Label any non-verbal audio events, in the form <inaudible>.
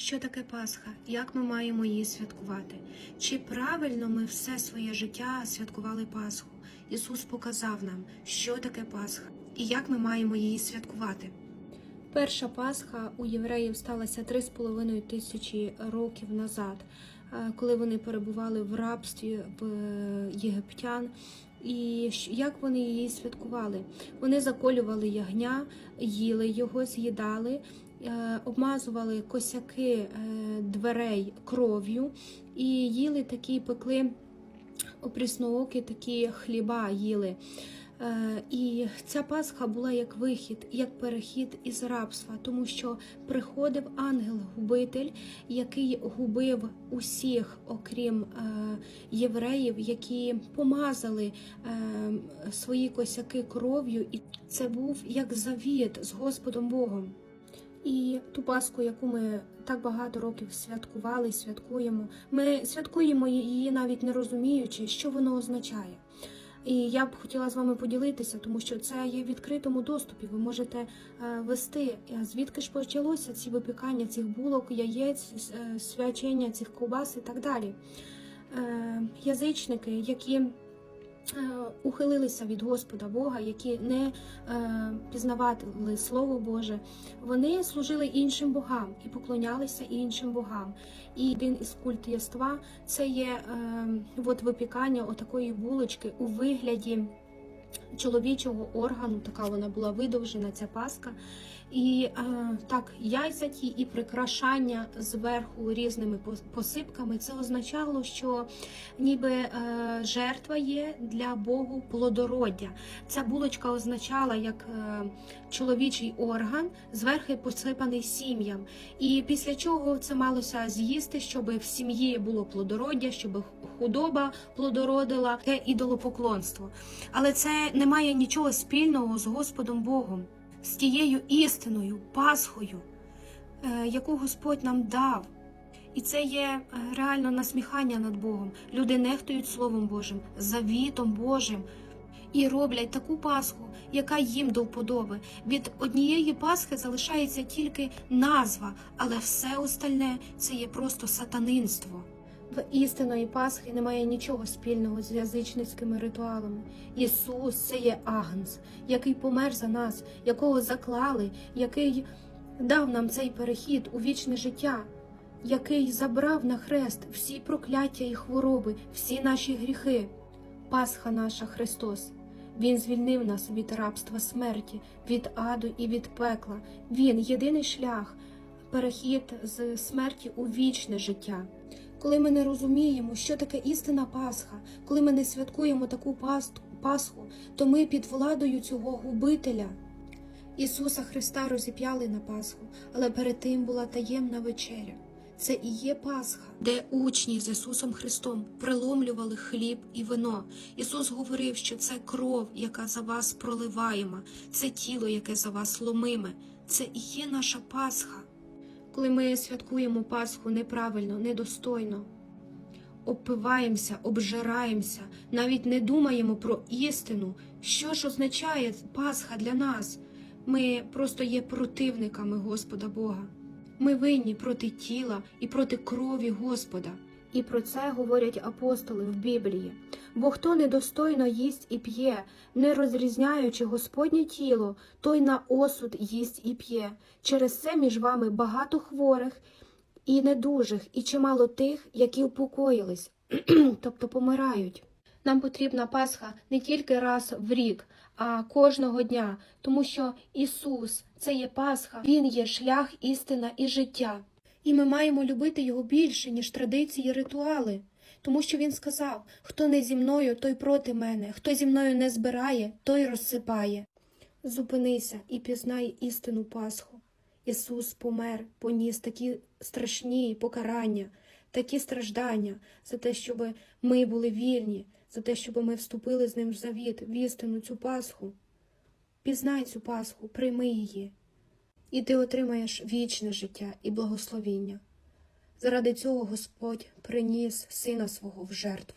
Що таке Пасха? Як ми маємо її святкувати? Чи правильно ми все своє життя святкували Пасху? Ісус показав нам, що таке Пасха і як ми маємо її святкувати. Перша Пасха у євреїв сталася 3,5 тисячі років назад, е, коли вони перебували в рабстві в е, єгиптян. І як вони її святкували? Вони заколювали ягня, їли його, з'їдали, обмазували косяки е, дверей кров'ю і їли такі, пекли опрісноокі такі хліба їли. Е, І ця Пасха була як вихід, як перехід із рабства, тому що приходив ангел-губитель, який губив усіх, окрім е, євреїв, які помазали е, свої косяки кров'ю, і це був як завіт з Господом Богом. І ту Пасху, яку ми так багато років святкували, святкуємо, ми святкуємо її навіть не розуміючи, що воно означає. І я б хотіла з вами поділитися, тому що це є в відкритому доступі. Ви можете е, вести, звідки ж почалося ці випікання цих булок, яєць, е, свячення цих ковбас і так далі. Е, Язичники, які ухилилися від Господа Бога, які не е, пізнавали Слово Боже, вони служили іншим богам і поклонялися іншим богам. І один із культ єства це є е, от випікання отакої булочки у вигляді чоловічого органу. Така вона була видовжена, ця паска. І е, так, яйця ті і прикрашання зверху різними посипками. Це означало, що ніби е, жертва є для Богу плодороддя. Ця булочка означала як е, чоловічий орган, зверху посипаний сім'ям. І після чого це малося з'їсти, щоб в сім'ї було плодороддя, щоб худоба плодородила, таке ідолопоклонство. Але це не має нічого спільного з Господом Богом, з тією істиною, Пасхою, е, яку Господь нам дав. І це є е, реально насміхання над Богом. Люди нехтують Словом Божим, завітом Божим і роблять таку Пасху, яка їм до вподоби. Від однієї Пасхи залишається тільки назва, але все остальне це є просто сатанинство. В істинної Пасхи немає нічого спільного з язичницькими ритуалами. Ісус це є Агнц, який помер за нас, якого заклали, який дав нам цей перехід у вічне життя, який забрав на хрест всі прокляття і хвороби, всі наші гріхи. Пасха наша Христос. Він звільнив нас від рабства смерті, від аду і від пекла. Він єдиний шлях, перехід з смерті у вічне життя. Коли ми не розуміємо, що таке істина Пасха, коли ми не святкуємо таку пас- Пасху, то ми під владою цього губителя. Ісуса Христа розіп'яли на Пасху, але перед тим була таємна вечеря. Це і є Пасха, де учні з Ісусом Христом приломлювали хліб і вино. Ісус говорив, що це кров, яка за вас проливаєма, це тіло, яке за вас ломиме. Це і є наша Пасха. Коли ми святкуємо Пасху неправильно, недостойно, обпиваємося, обжираємося, навіть не думаємо про істину, що ж означає Пасха для нас. Ми просто є противниками Господа Бога. Ми винні проти тіла і проти крові Господа. І про це говорять апостоли в Біблії. Бо хто недостойно їсть і п'є, не розрізняючи Господнє тіло, той на осуд їсть і п'є. Через це між вами багато хворих і недужих, і чимало тих, які упокоїлись, <clears throat> тобто помирають. Нам потрібна Пасха не тільки раз в рік, а кожного дня, тому що Ісус це є Пасха, Він є шлях, істина і життя. І ми маємо любити його більше, ніж традиції і ритуали. Тому що він сказав: хто не зі мною, той проти мене, хто зі мною не збирає, той розсипає. Зупинися і пізнай істину Пасху. Ісус помер, поніс такі страшні покарання, такі страждання за те, щоб ми були вільні, за те, щоб ми вступили з ним в завіт, в істину цю Пасху. Пізнай цю Пасху, прийми її, і ти отримаєш вічне життя і благословіння. Заради цього Господь приніс Сина свого в жертву.